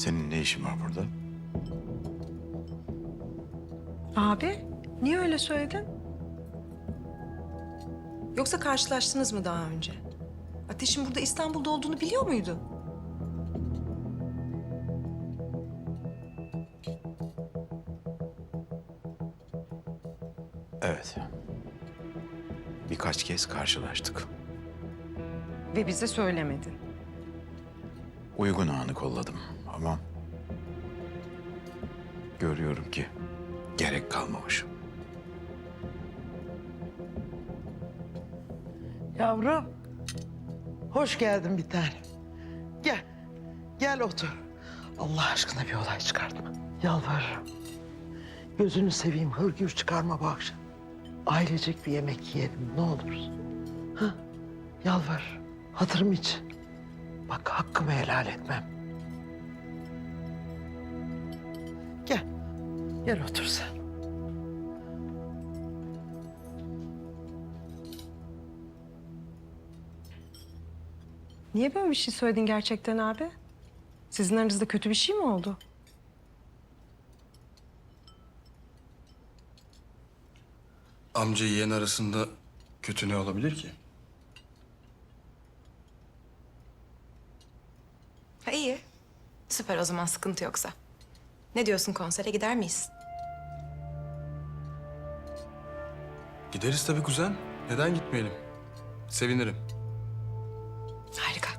Senin ne işin var burada? Abi, niye öyle söyledin? Yoksa karşılaştınız mı daha önce? Ateş'in burada İstanbul'da olduğunu biliyor muydu? Evet. Birkaç kez karşılaştık. Ve bize söylemedin. Uygun anı kolladım ama... Görüyorum ki gerek kalmamış. Yavrum. Hoş geldin bir tanem. Gel. Gel otur. Allah aşkına bir olay çıkartma. Yalvarırım. Gözünü seveyim hırgür çıkarma bu akşam. Ailecek bir yemek yiyelim ne olursun. Ha? Yalvar. Hatırım için. Bak hakkımı helal etmem. Gel otur sen. Niye böyle bir şey söyledin gerçekten abi? Sizin aranızda kötü bir şey mi oldu? Amca yeğen arasında kötü ne olabilir ki? Ha iyi. Süper o zaman sıkıntı yoksa. Ne diyorsun konsere gider miyiz? Gideriz tabii kuzen. Neden gitmeyelim? Sevinirim. Harika.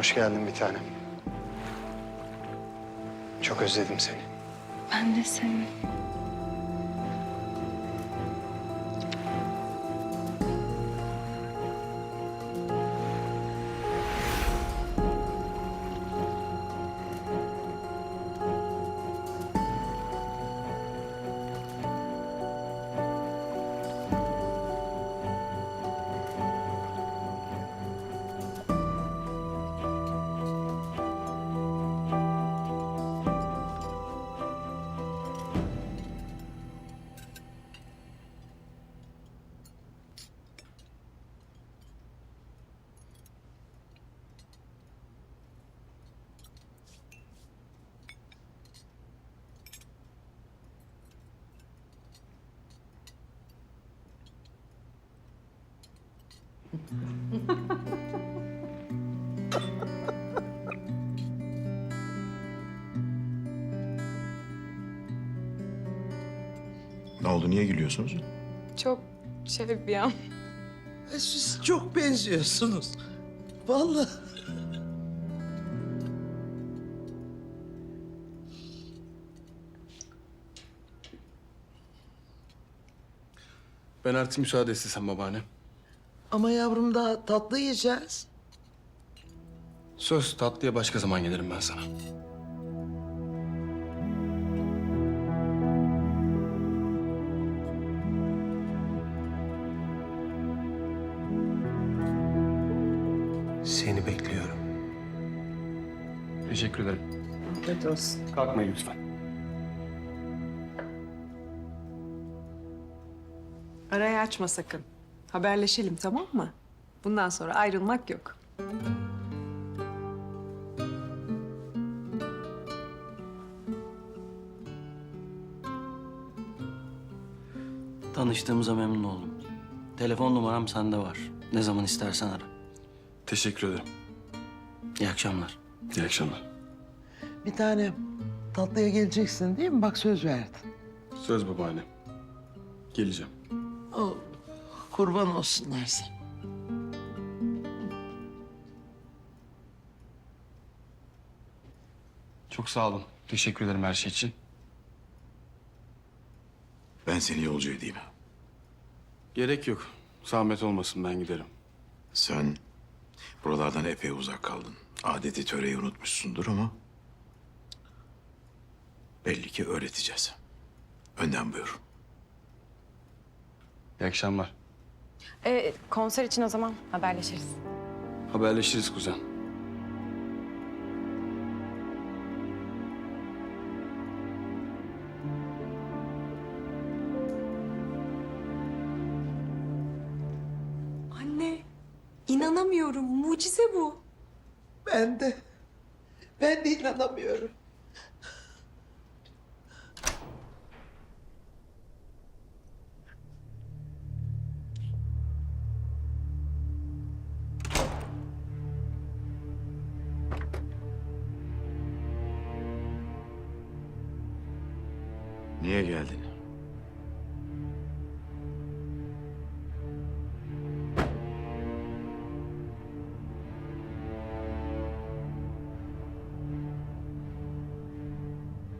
Hoş geldin bir tanem. Çok özledim seni. Ben de seni. Ne oldu? Niye gülüyorsunuz? Çok şey bir an. E, Siz çok benziyorsunuz. Vallahi. Ben artık müsaade istesem babaanne. Ama yavrum daha tatlı yiyeceğiz. Söz tatlıya başka zaman gelirim ben sana. Seni bekliyorum. Teşekkür ederim. Afiyet olsun. Kalkmayın lütfen. Arayı açma sakın. Haberleşelim tamam mı? Bundan sonra ayrılmak yok. Tanıştığımıza memnun oldum. Telefon numaram sende var. Ne zaman istersen ara. Teşekkür ederim. İyi akşamlar. İyi akşamlar. Bir tanem tatlıya geleceksin değil mi? Bak söz verdin. Söz babaanne. Geleceğim. Oh, kurban olsunlar sana. Çok sağ olun. Teşekkür ederim her şey için. Ben seni yolcu edeyim. Gerek yok. Zahmet olmasın ben giderim. Sen buralardan epey uzak kaldın. Adeti töreyi unutmuşsundur ama... ...belli ki öğreteceğiz. Önden buyur. İyi akşamlar. Ee, konser için o zaman haberleşiriz. Haberleşiriz kuzen. Anne, inanamıyorum. Mucize bu. Ben de. Ben de inanamıyorum. Niye geldin?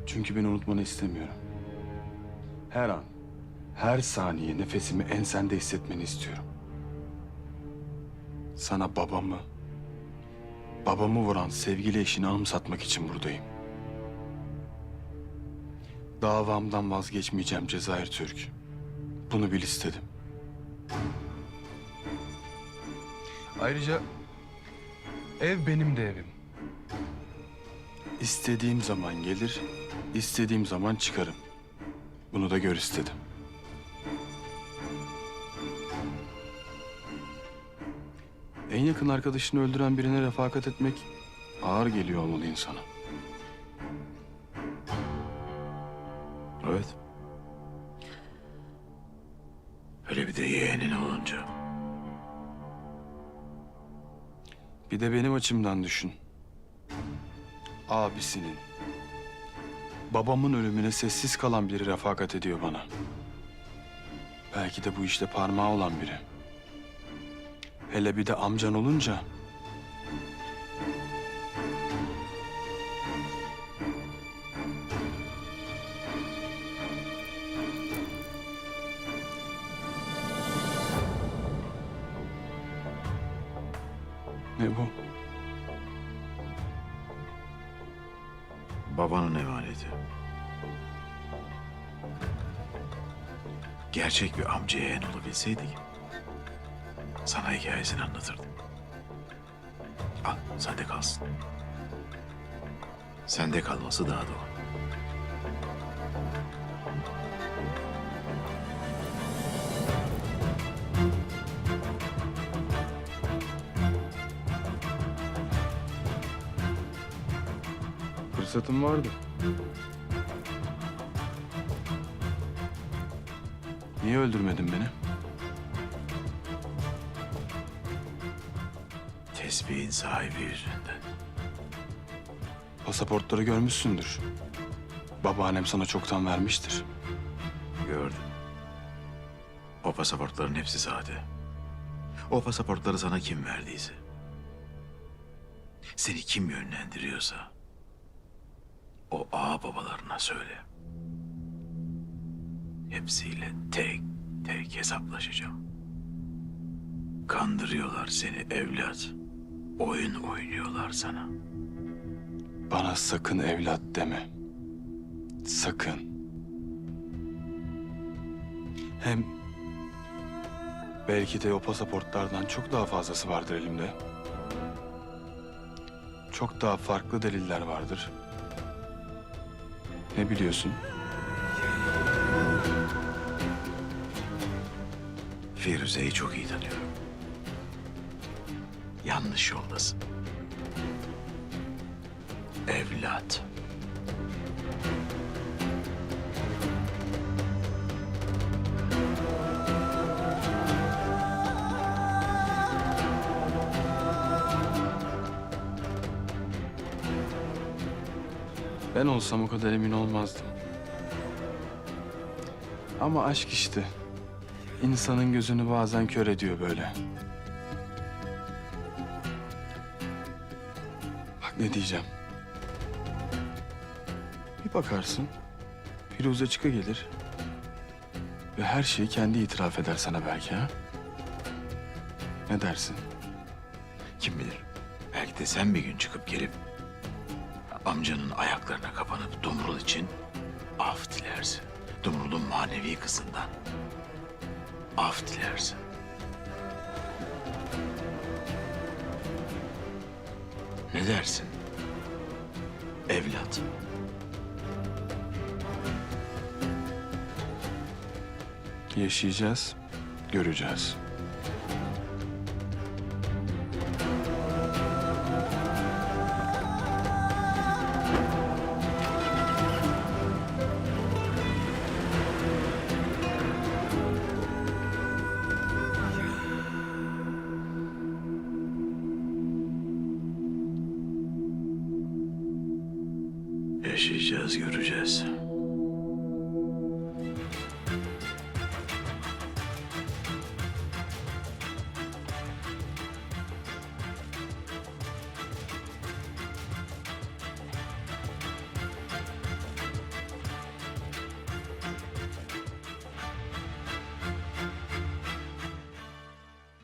Çünkü beni unutmanı istemiyorum. Her an, her saniye nefesimi ensende hissetmeni istiyorum. Sana babamı, babamı vuran sevgili eşini anımsatmak için buradayım. Davamdan vazgeçmeyeceğim Cezayir Türk. Bunu bil istedim. Ayrıca ev benim de evim. İstediğim zaman gelir, istediğim zaman çıkarım. Bunu da gör istedim. En yakın arkadaşını öldüren birine refakat etmek ağır geliyor olmalı insana. Evet. Öyle bir de yeğenin olunca. Bir de benim açımdan düşün. Abisinin, babamın ölümüne sessiz kalan biri refakat ediyor bana. Belki de bu işte parmağı olan biri. Hele bir de amcan olunca Babanın emaneti. Gerçek bir amca yeğen olabilseydik... ...sana hikayesini anlatırdım. Al, sende kalsın. Sende kalması daha doğru. Fırsatım vardı. Niye öldürmedin beni? Tesbihin sahibi yüzünden. Pasaportları görmüşsündür. Babaannem sana çoktan vermiştir. Gördüm. O pasaportların hepsi sahte. O pasaportları sana kim verdiyse... ...seni kim yönlendiriyorsa... ...o ağa babalarına söyle. Hepsiyle tek tek hesaplaşacağım. Kandırıyorlar seni evlat. Oyun oynuyorlar sana. Bana sakın evlat deme. Sakın. Hem belki de o pasaportlardan çok daha fazlası vardır elimde. Çok daha farklı deliller vardır. Ne biliyorsun? Firuze'yi çok iyi tanıyorum. Yanlış yoldasın. Evlat. Ben olsam o kadar emin olmazdım. Ama aşk işte. İnsanın gözünü bazen kör ediyor böyle. Bak ne diyeceğim. Bir bakarsın, Firuze çıka gelir ve her şeyi kendi itiraf eder sana belki ha? Ne dersin? Kim bilir? Belki de sen bir gün çıkıp gelip amcanın ayaklarına kapanıp Dumrul için af dilersin. Dumrul'un manevi kızından. Af dilersin. Ne dersin? Evlat. Yaşayacağız, göreceğiz. Göreceğiz.